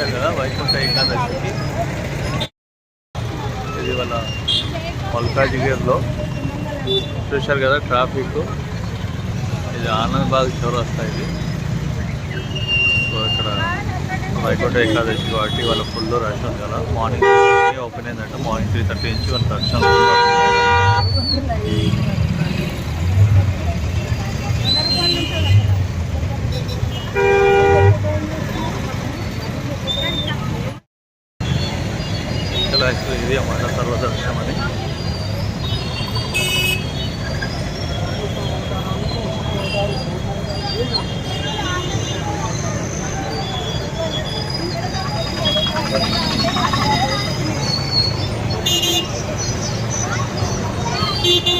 వైకుంఠ ఏకాదశికి. ఇది వాళ్ళ మల్కాజిగిరిలో చూశారు కదా ట్రాఫిక్ ఇది ఆనంద్ బాగ్ చౌరస్తా ఇది. సో ఇక్కడ వైకుంఠ ఏకాదశి కాబట్టి వాళ్ళ ఫుల్ రష్ ఉంది కదా. మార్నింగ్ ఓపెన్ అయిందంటే. మార్నింగ్ త్రీ థర్టీ నుంచి వాళ్ళ దర్శనం ఇలా ఇది అన్నమాట సర్వదర్శనం అని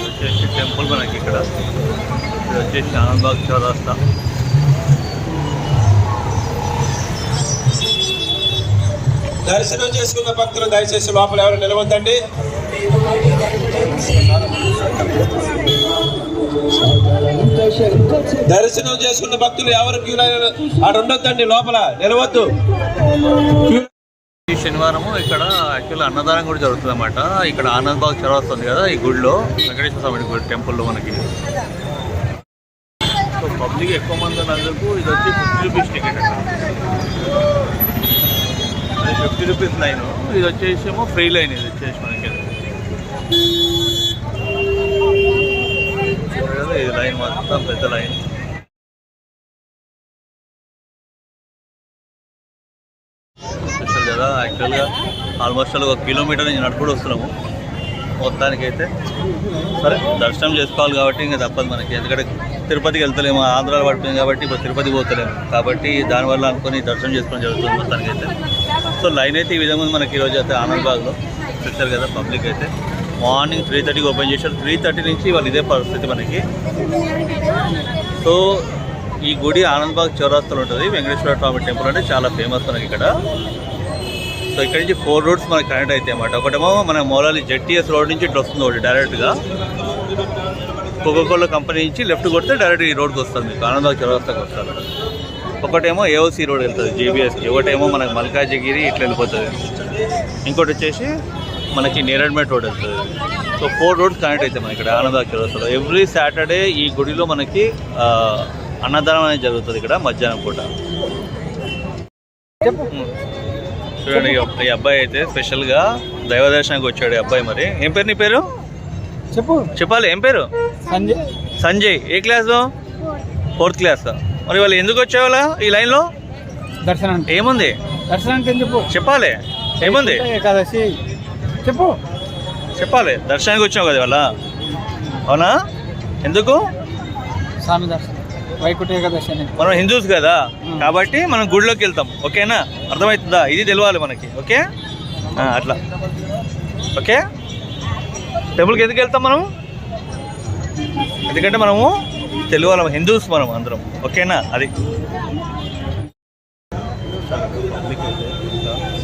వచ్చేసి టెంపుల్ మనకి ఇక్కడ. ఇది వచ్చేసి ఆనందబాగ్ చౌరస్తా. దర్శనం చేసుకున్న భక్తులు దయచేసి లోపల ఎవరు నిలవద్దండి. దర్శనం చేసుకున్న భక్తులు ఎవరు క్యూ లైన్ ఆడ ఉండొద్దండి లోపల నిలవద్దు. ఈ శనివారం ఇక్కడ యాక్చువల్ అన్నదానం కూడా జరుగుతుంది అనమాట ఇక్కడ ఆనంద బాగ్ చౌరస్తా ఉంది కదా ఈ గుడిలో వెంకటేశ్వర స్వామి గుడి టెంపుల్లో మనకి. సో పబ్లిక్ ఎక్కువ మంది ఉన్నందుకు ఇది వచ్చి ఫిఫ్టీ రూపీస్ టికెట్ అది ఫిఫ్టీ రూపీస్ లైన్. ఇది వచ్చేసేమో ఫ్రీ లైన్ ఇది వచ్చేసి మనకి. ఇది లైన్ మొత్తం పెద్ద లైన్. చూస్తారు కదా యాక్చువల్గా ఆల్మోస్ట్ ఒక కిలోమీటర్ నుంచి నడుపుడు వస్తున్నాము. మొత్తానికి అయితే సరే దర్శనం చేసుకోవాలి కాబట్టి ఇంకా తప్పదు మనకి. ఎందుకంటే తిరుపతికి వెళ్తలేము ఆంధ్రాలో పడుతుంది కాబట్టి ఇప్పుడు తిరుపతి పోతలేము. కాబట్టి దానివల్ల అనుకుని దర్శనం చేసుకోవడం జరుగుతుంది మొత్తానికి అయితే సో లైన్ అయితే ఈ విధంగా మనకి ఈరోజు అయితే ఆనందబాగ్లో చూస్తారు కదా పబ్లిక్ అయితే. మార్నింగ్ త్రీ థర్టీకి ఓపెన్ చేశారు. త్రీ థర్టీ నుంచి వాళ్ళు ఇదే పరిస్థితి మనకి. సో ఈ గుడి ఆనందబాగ్ చౌరాస్తాలో ఉంటుంది. వెంకటేశ్వర స్వామి టెంపుల్ అంటే చాలా ఫేమస్ మనకి ఇక్కడ. సో ఇక్కడ నుంచి ఫోర్ రోడ్స్ మనకి కనెక్ట్ అవుతాయి అన్నమాట. ఒకటేమో మన మౌలాలి జెట్టిఎస్ రోడ్ నుంచి ఇట్లా వస్తుంది ఒకటి డైరెక్ట్గా కోకోకోలా కంపెనీ నుంచి లెఫ్ట్ కొడితే డైరెక్ట్ ఈ రోడ్కి వస్తుంది మీకు. ఆనందబాగ్ చౌరాస్తాకి వస్తారు. ఒకటేమో ఏఓసి రోడ్ వెళ్తుంది జేబీఎస్కి ఒకటేమో మనకి మల్కాజిగిరి ఇట్లా వెళ్ళిపోతుంది. ఇంకోటి వచ్చేసి మనకి నేరడ్మెట్ రోడ్ వెళ్తుంది. సో ఫోర్ రోడ్స్ కనెక్ట్ అవుతాయి మనకి ఇక్కడ ఆనందబాగ్ చౌరస్తాలో. ఎవ్రీ సాటర్డే ఈ గుడిలో మనకి అన్నదానం అనేది జరుగుతుంది ఇక్కడ మధ్యాహ్నం పూట. చూడండి ఈ అబ్బ- ఈ అబ్బాయి అయితే స్పెషల్గా దైవ దర్శనానికి వచ్చాడు ఈ అబ్బాయి మరి. ఏం పేరు నీ పేరు? చెప్పు. చెప్పాలి ఏం పేరు? సంజయ్. సంజయ్. ఏ క్లాసు ఫోర్త్ క్లాస్ మరి వాళ్ళు ఎందుకు వచ్చేవాళ్ళ ఈ లైన్లో దర్శనానికి. ఏముంది? దర్శనానికి ఏం చెప్పు? చెప్పాలి. ఏముంది? ఏకాదశి. చెప్పు. చెప్పాలి. దర్శనానికి వచ్చావు కదా వాళ్ళ అవునా? ఎందుకు? స్వామి దర్శనం. వైకుంఠ ఏకాదశి మనం హిందూస్ కదా. కాబట్టి మనం గుడిలోకి వెళ్తాం. ఓకేనా? అర్థమవుతుందా? ఇది తెలియాలి మనకి. ఓకే? అట్లా. ఓకే? టెంపుల్కి ఎందుకు వెళ్తాం మనం ఎందుకంటే మనము తెలుగు వాళ్ళం హిందూస్ మనం అందరం. ఓకేనా? అది.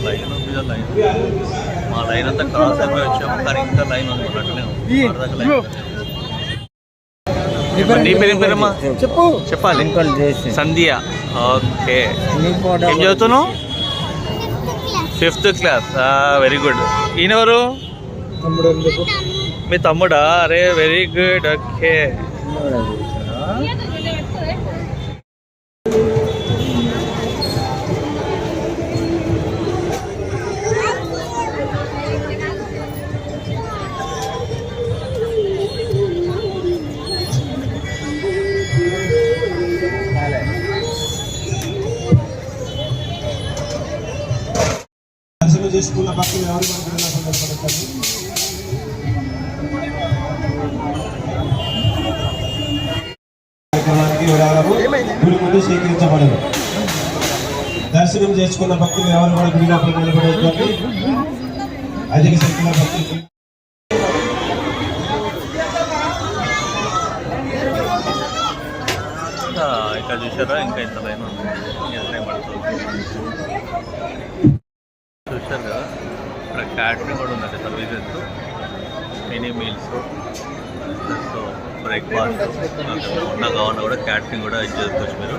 లైన్ మీద లైన్ మా లైన్ అంతా క్రాస్ అయిపోయి వచ్చాము కానీ ఇంకా లైన్ ఉంది. నీ పేరు పేరమ్మా? చెప్పు. చెప్పాలి సంధ్య. ఓకే. ఏం చదువుతున్నావు? Fifth class. Very good. ఈయనెవరు? మీ తమ్ముడా? అరే వెరీ గుడ్ ఓకే చేసుకున్న పక్కన ఎవరు విరాళము గుడి ముందు స్వీకరించబడదు. దర్శనం చేసుకున్న భక్తులు ఎవరు కూడా గుడి లోపల నిలబడేటువంటి అధిక సంఖ్యలో భక్తులు ఇంకా ఇక్కడ చూసారా ఇంకా ఇంత లైన్ ఉంది. ఇట్లనే పడుతుంది? చూసారు కదా? ఇక్కడ క్యాటరింగ్ కూడా ఉందండి సర్వీసెస్. మినీ మీల్స్ బ్రేక్ఫాస్ట్ నాకు కావాలన్నా కూడా క్యాటరింగ్ కూడా ఇది చేసుకోవచ్చు మీరు